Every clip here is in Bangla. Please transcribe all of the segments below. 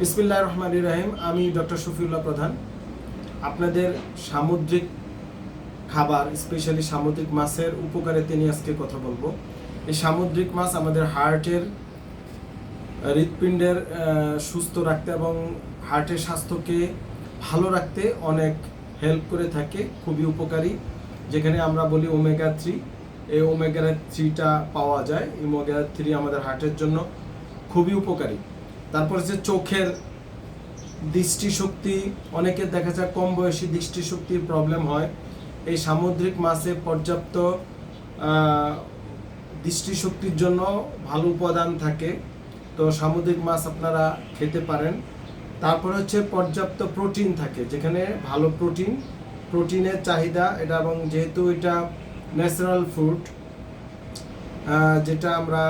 বিসমিল্লাহ রহমান রাহিম আমি ডক্টর শফিউল্লাহ প্রধান। আপনাদের সামুদ্রিক খাবার, স্পেশালি সামুদ্রিক মাছের উপকারে তিনি আজকে কথা বলব। এই সামুদ্রিক মাছ আমাদের হার্টের, হৃৎপিণ্ডের সুস্থ রাখতে এবং হার্টের স্বাস্থ্যকে ভালো রাখতে অনেক হেল্প করে থাকে, খুবই উপকারী। যেখানে আমরা বলি ওমেগা থ্রি, এই ওমেগা থ্রিটা পাওয়া যায়। ওমেগা থ্রি আমাদের হার্টের জন্য খুবই উপকারী। তারপর হচ্ছে চোখের দৃষ্টিশক্তি, অনেকের দেখা যায় কম বয়সী দৃষ্টিশক্তির প্রবলেম হয়। এই সামুদ্রিক মাছে পর্যাপ্ত দৃষ্টিশক্তির জন্য ভালো উপাদান থাকে। তো সামুদ্রিক মাছ আপনারা খেতে পারেন। তারপর হচ্ছে পর্যাপ্ত প্রোটিন থাকে, যেখানে ভালো প্রোটিন প্রোটিনের চাহিদা এটা এবং যেহেতু এটা ন্যাচারাল ফুড যেটা আমরা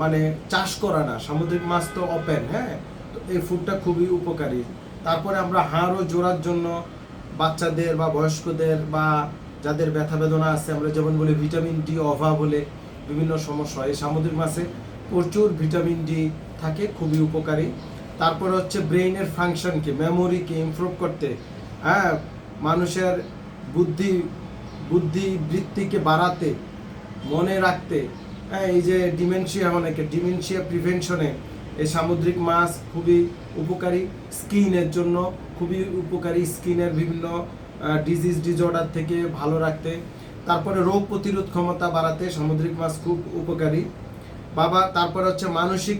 মানে চাষ করা না, সামুদ্রিক মাছ তো ওপেন হ্যাঁ? তো এই ফুডটা খুবই উপকারী। তারপরে আমরা হাড় ও জোড়ার জন্য বাচ্চাদের বা বয়স্কদের বা যাদের ব্যথা বেদনা আছে, আমরা যেমন বলি ভিটামিন ডি অভাব হলে বিভিন্ন সমস্যা হয়। এই সামুদ্রিক মাছে প্রচুর ভিটামিন ডি থাকে, খুবই উপকারী। তারপরে হচ্ছে ব্রেইনের ফাংশনকে মেমোরিকে ইমপ্রুভ করতে। হ্যাঁ মানুষের বুদ্ধি বুদ্ধি বৃত্তিকে বাড়াতে, মনে রাখতে। এই যে ডিমেনশিয়া অনেকে ডিমেনশিয়া প্রিভেনশনে এই সামুদ্রিক মাছ খুবই উপকারী স্কিনের জন্য, খুবই উপকারী স্কিনের বিভিন্ন ডিজিজ ডিজর্ডার থেকে ভালো রাখতে। তারপরে রোগ প্রতিরোধ ক্ষমতা বাড়াতে সামুদ্রিক মাছ খুব উপকারী। বাবা, তারপরে হচ্ছে মানসিক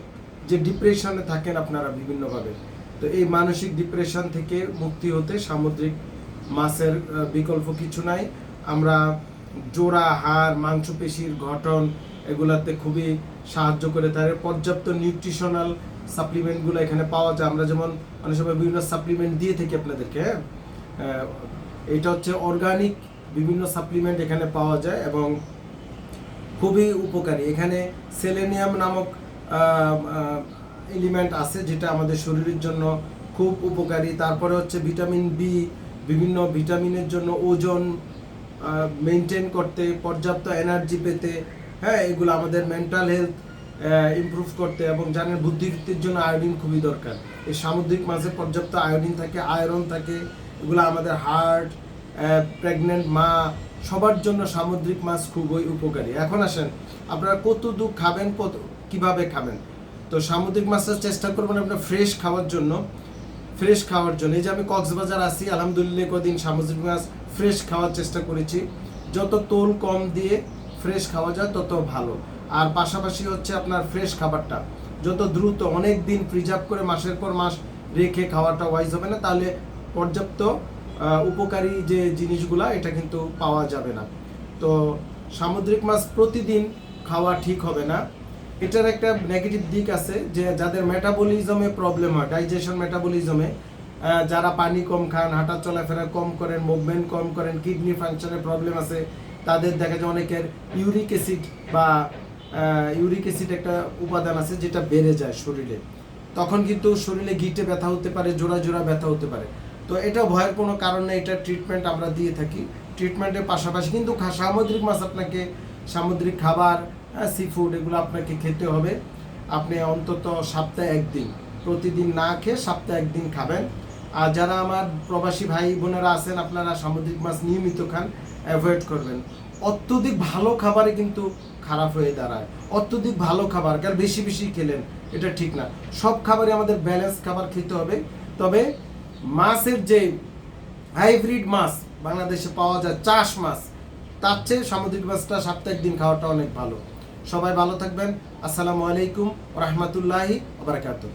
যে ডিপ্রেশনে থাকেন আপনারা বিভিন্নভাবে, তো এই মানসিক ডিপ্রেশন থেকে মুক্তি হতে সামুদ্রিক মাছের বিকল্প কিছু নাই। আমরা জোড়া, হাড়, মাংসপেশির গঠন এগুলাতে খুবই সাহায্য করে থাকে। পর্যাপ্ত নিউট্রিশনাল সাপ্লিমেন্টগুলো এখানে পাওয়া যায়। আমরা যেমন অনেক সময় বিভিন্ন সাপ্লিমেন্ট দিয়ে থাকি আপনাদেরকে হ্যাঁ? এটা হচ্ছে অর্গানিক বিভিন্ন সাপ্লিমেন্ট এখানে পাওয়া যায় এবং খুবই উপকারী। এখানে সেলেনিয়াম নামক এলিমেন্ট আছে যেটা আমাদের শরীরের জন্য খুব উপকারী। তারপরে হচ্ছে ভিটামিন বি বিভিন্ন ভিটামিনের জন্য ওজন মেনটেন করতে, পর্যাপ্ত এনার্জি পেতে হ্যাঁ এগুলো আমাদের মেন্টাল হেলথ ইমপ্রুভ করতে এবং জানেন বুদ্ধিবৃত্তির জন্য আয়োডিন খুবই দরকার। এই সামুদ্রিক মাছে পর্যাপ্ত আয়োডিন থাকে আয়রন থাকে, এগুলো আমাদের হার্ট প্রেগনেন্ট মা, সবার জন্য সামুদ্রিক মাছ খুবই উপকারী। এখন আসেন, আপনারা কত দুঃখ খাবেন, কত, কীভাবে খাবেন? তো সামুদ্রিক মাছটা চেষ্টা করবেন আপনার ফ্রেশ খাওয়ার জন্য ফ্রেশ খাওয়ার জন্য। এই যে আমি কক্সবাজার আসি আলহামদুলিল্লাহ কদিন সামুদ্রিক মাছ ফ্রেশ খাওয়ার চেষ্টা করেছি। যত তোল কম দিয়ে ফ্রেশ খাওয়া যায়, তত ভালো। আর পাশাপাশি হচ্ছে আপনার ফ্রেশ খাবারটা। যত দ্রুত অনেক দিন প্রিজার্ভ করে মাসের পর মাস রেখে খাওয়াটা ওয়াইজ হবে না, তাহলে পর্যাপ্ত উপকারী যে জিনিসগুলা, এটা কিন্তু পাওয়া যাবে না। তো সামুদ্রিক মাছ প্রতিদিন খাওয়া ঠিক হবে না। এটার একটা নেগেটিভ দিক আছে যে, যাদের মেটাবলিজমে প্রবলেম হয় ডাইজেশন মেটাবলিজমে যারা পানি কম খান হাঁটা চলাফেরা কম করেন মুভমেন্ট কম করেন কিডনি ফাংশনের প্রবলেম আছে তাদের দেখা যায় অনেকের ইউরিক অ্যাসিড বা ইউরিক অ্যাসিড একটা উপাদান আছে যেটা বেড়ে যায় শরীরে। তখন কিন্তু শরীরে গিটে ব্যথা হতে পারে, জোড়া জোড়া ব্যথা হতে পারে। তো এটা ভয়ের কোনো কারণ এটা ট্রিটমেন্ট আমরা দিয়ে থাকি। ট্রিটমেন্টের পাশাপাশি কিন্তু সামুদ্রিক মাছ আপনাকে, সামুদ্রিক খাবার সি ফুড এগুলো আপনাকে খেতে হবে। আপনি অন্তত সপ্তাহে একদিন, প্রতিদিন না খেয়ে সপ্তাহে একদিন খাবেন। আর যারা আমার প্রবাসী ভাই বোনেরা আছেন, আপনারা সামুদ্রিক মাছ নিয়মিত খান অ্যাভয়েড করবেন। অত্যধিক ভালো খাবারে কিন্তু খারাপ হয়ে দাঁড়ায়। অত্যধিক ভালো খাবার, কারণ বেশি বেশি খেলেন, এটা ঠিক না। সব খাবারই আমাদের ব্যালেন্স খাবার খেতে হবে। তবে মাছের যে হাইব্রিড মাছ, বাংলাদেশে পাওয়া যায় চাষ মাছ, তার চেয়ে সামুদ্রিক মাছটা সাপ্তাহিক দিন খাওয়াটা অনেক ভালো। সবাই ভালো থাকবেন। আসসালামু আলাইকুম রহমতুল্লাহি বারাকাতুহ।